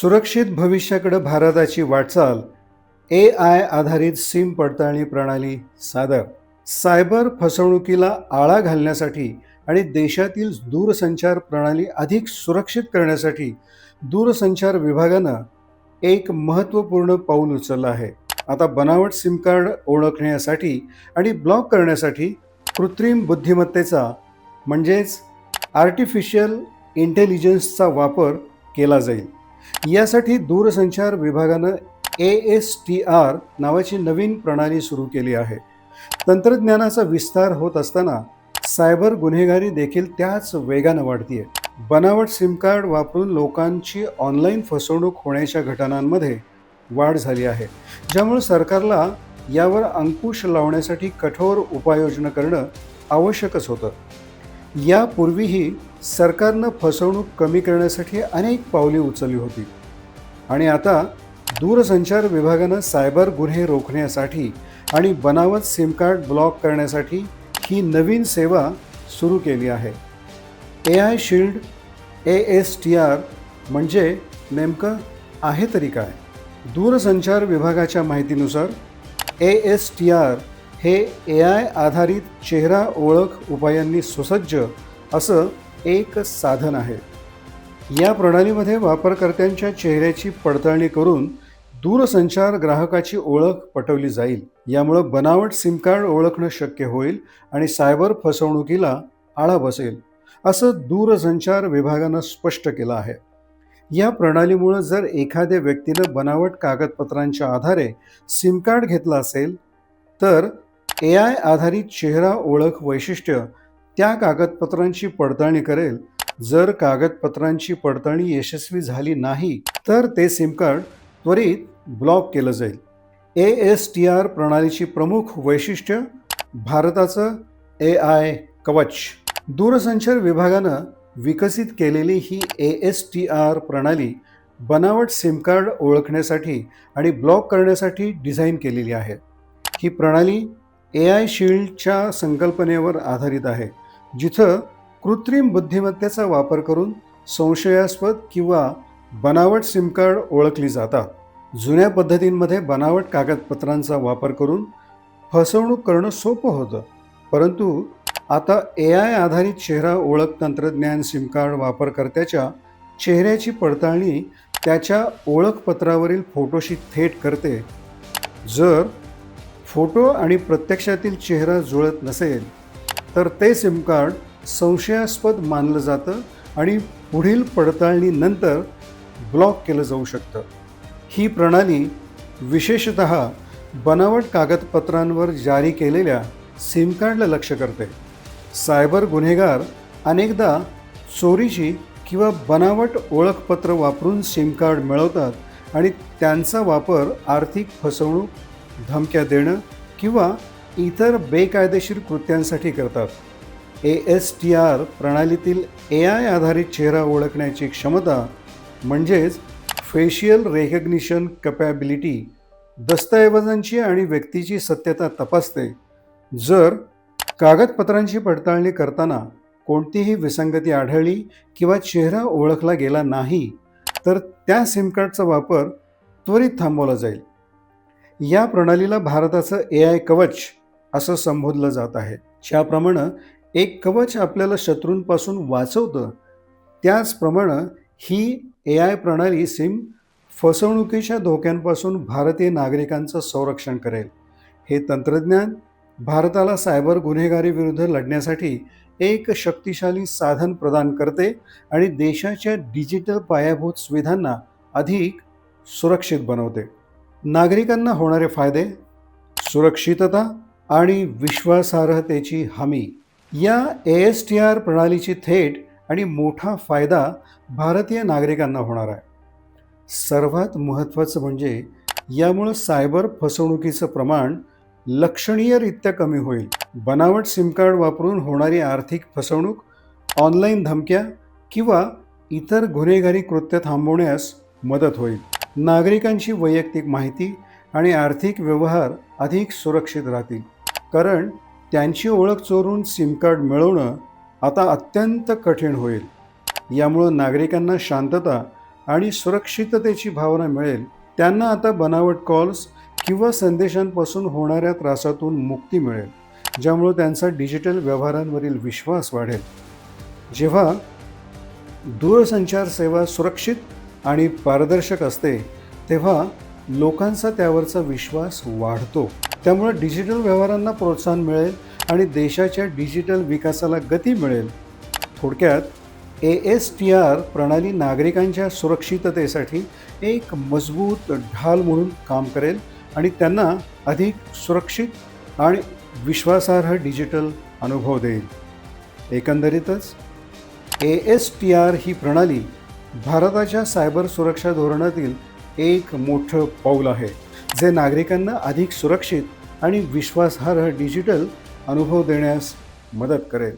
सुरक्षित भविष्याकडे भारताची वाटचाल ए आय आधारित सिम पडताळणी प्रणाली सादर. सायबर फसवणुकीला आळा घालण्यासाठी आणि देशातील दूरसंचार प्रणाली अधिक सुरक्षित करण्यासाठी दूरसंचार विभागानं एक महत्त्वपूर्ण पाऊल उचललं आहे. आता बनावट सिम कार्ड ओळखण्यासाठी आणि ब्लॉक करण्यासाठी कृत्रिम बुद्धिमत्तेचा म्हणजेच आर्टिफिशियल इंटेलिजन्सचा वापर केला जाईल. यासाठी दूरसंचार विभागानं ए एस टी आर नावाची नवीन प्रणाली सुरू केली आहे. तंत्रज्ञानाचा विस्तार होत असताना सायबर गुन्हेगारी देखील त्याच वेगानं वाढतीये. बनावट सिम कार्ड वापरून लोकांची ऑनलाईन फसवणूक होण्याच्या घटनांमध्ये वाढ झाली आहे. ज्यामुळे सरकारला यावर अंकुश लावण्यासाठी कठोर उपाययोजना करणं आवश्यकच होतं. यापूर्वीही सरकारनं फसवणूक कमी करण्यासाठी अनेक पावले उचलली होती. आणि आता दूरसंचार विभागानं सायबर गुन्हे रोखण्यासाठी आणि बनावट सिमकार्ड ब्लॉक करण्यासाठी ही नवीन सेवा सुरू केली आहे. A I shield A S T R म्हणजे नेमकं आहे तरी काय? दूरसंचार विभागाच्या माहितीनुसार ए एस टी आर हे ए आय आधारित चेहरा ओळख उपायांनी सुसज्ज असं एक साधन आहे. या प्रणालीमध्ये वापरकर्त्यांच्या चेहऱ्याची पडताळणी करून दूरसंचार ग्राहकाची ओळख पटवली जाईल. यामुळं बनावट सिम कार्ड ओळखणं शक्य होईल आणि सायबर फसवणुकीला आळा बसेल असं दूरसंचार विभागानं स्पष्ट केलं आहे. या प्रणालीमुळं जर एखाद्या व्यक्तीनं बनावट कागदपत्रांच्या आधारे सिम कार्ड घेतलं असेल तर ए आय आधारित चेहरा ओळख वैशिष्ट्य त्या कागदपत्रांची पडताळणी करेल. जर कागदपत्रांची पडताळणी यशस्वी झाली नाही तर ते सिम कार्ड त्वरित ब्लॉक केलं जाईल. ए एस टी आर प्रणालीची प्रमुख वैशिष्ट्य भारताचं ए आय कवच. दूरसंचार विभागानं विकसित केलेली ही ए एस टी आर प्रणाली बनावट सिमकार्ड ओळखण्यासाठी आणि ब्लॉक करण्यासाठी डिझाईन केलेली आहे. ही प्रणाली ए आय शिल्डच्या संकल्पनेवर आधारित आहे जिथं कृत्रिम बुद्धिमत्तेचा वापर करून संशयास्पद किंवा बनावट सिमकार्ड ओळखली जातात. जुन्या पद्धतींमध्ये बनावट कागदपत्रांचा वापर करून फसवणूक करणं सोपं होतं परंतु आता ए आय आधारित चेहरा ओळख तंत्रज्ञान सिमकार्ड वापरकर्त्याच्या चेहऱ्याची पडताळणी त्याच्या ओळखपत्रावरील फोटोशी थेट करते. जर फोटो आणि प्रत्यक्षातील चेहरा जुळत नसेल तर ते सिमकार्ड संशयास्पद मानलं जातं आणि पुढील पडताळणीनंतर ब्लॉक केलं जाऊ शकतं. ही प्रणाली विशेषत बनावट कागदपत्रांवर जारी केलेल्या सिमकार्डला लक्ष करते. सायबर गुन्हेगार अनेकदा चोरीची किंवा बनावट ओळखपत्र वापरून सिमकार्ड मिळवतात आणि त्यांचा वापर आर्थिक फसवणूक धमक्या देणं किंवा इतर बेकायदेशीर कृत्यांसाठी करतात. ए एस टी आर प्रणालीतील ए आय आधारित चेहरा ओळखण्याची क्षमता म्हणजेच फेशियल रेकग्निशन कपॅबिलिटी दस्तऐवजांची आणि व्यक्तीची सत्यता तपासते. जर कागदपत्रांची पडताळणी करताना कोणतीही विसंगती आढळली किंवा चेहरा ओळखला गेला नाही तर त्या सिमकार्डचा वापर त्वरित थांबवला जाईल. या प्रणालीला भारताचं ए आय कवच असं संबोधलं जात आहे. ज्याप्रमाणे एक कवच आपल्याला शत्रूंपासून वाचवतं त्याचप्रमाणे ही ए आय प्रणाली सिम फसवणुकीच्या धोक्यांपासून भारतीय नागरिकांचं संरक्षण करेल. हे तंत्रज्ञान भारताला सायबर गुन्हेगारीविरुद्ध लढण्यासाठी एक शक्तिशाली साधन प्रदान करते आणि देशाच्या डिजिटल पायाभूत सुविधांना अधिक सुरक्षित बनवते. नागरिकांना होणारे फायदे सुरक्षितता आणि विश्वासार्हतेची हमी. या ए एस टी आर प्रणालीची थेट आणि मोठा फायदा भारतीय नागरिकांना होणार आहे. सर्वात महत्त्वाचं म्हणजे यामुळं सायबर फसवणुकीचं प्रमाण लक्षणीयरित्या कमी होईल. बनावट सिमकार्ड वापरून होणारी आर्थिक फसवणूक ऑनलाईन धमक्या किंवा इतर गुन्हेगारी कृत्य थांबवण्यास मदत होईल. नागरिकांची वैयक्तिक माहिती आणि आर्थिक व्यवहार अधिक सुरक्षित राहतील. कारण त्यांची ओळख चोरून सिम कार्ड मिळवणं आता अत्यंत कठीण होईल. यामुळं नागरिकांना शांतता आणि सुरक्षिततेची भावना मिळेल. त्यांना आता बनावट कॉल्स किंवा संदेशांपासून होणाऱ्या त्रासातून मुक्ती मिळेल ज्यामुळं त्यांचा डिजिटल व्यवहारांवरील विश्वास वाढेल. जेव्हा दूरसंचार सेवा सुरक्षित आणि पारदर्शक असते तेव्हा लोकांचा त्यावरचा विश्वास वाढतो. त्यामुळे डिजिटल व्यवहारांना प्रोत्साहन मिळेल आणि देशाच्या डिजिटल विकासाला गती मिळेल. थोडक्यात ए एस टी आर प्रणाली नागरिकांच्या सुरक्षिततेसाठी एक मजबूत ढाल म्हणून काम करेल आणि त्यांना अधिक सुरक्षित आणि विश्वासार्ह डिजिटल अनुभव देईल. एकंदरीतच ए एस टी आर ही प्रणाली भारताच्या सायबर सुरक्षा धोरणातील एक मोठं पाऊल आहे जे नागरिकांना अधिक सुरक्षित आणि विश्वासार्ह डिजिटल अनुभव देण्यास मदत करेल.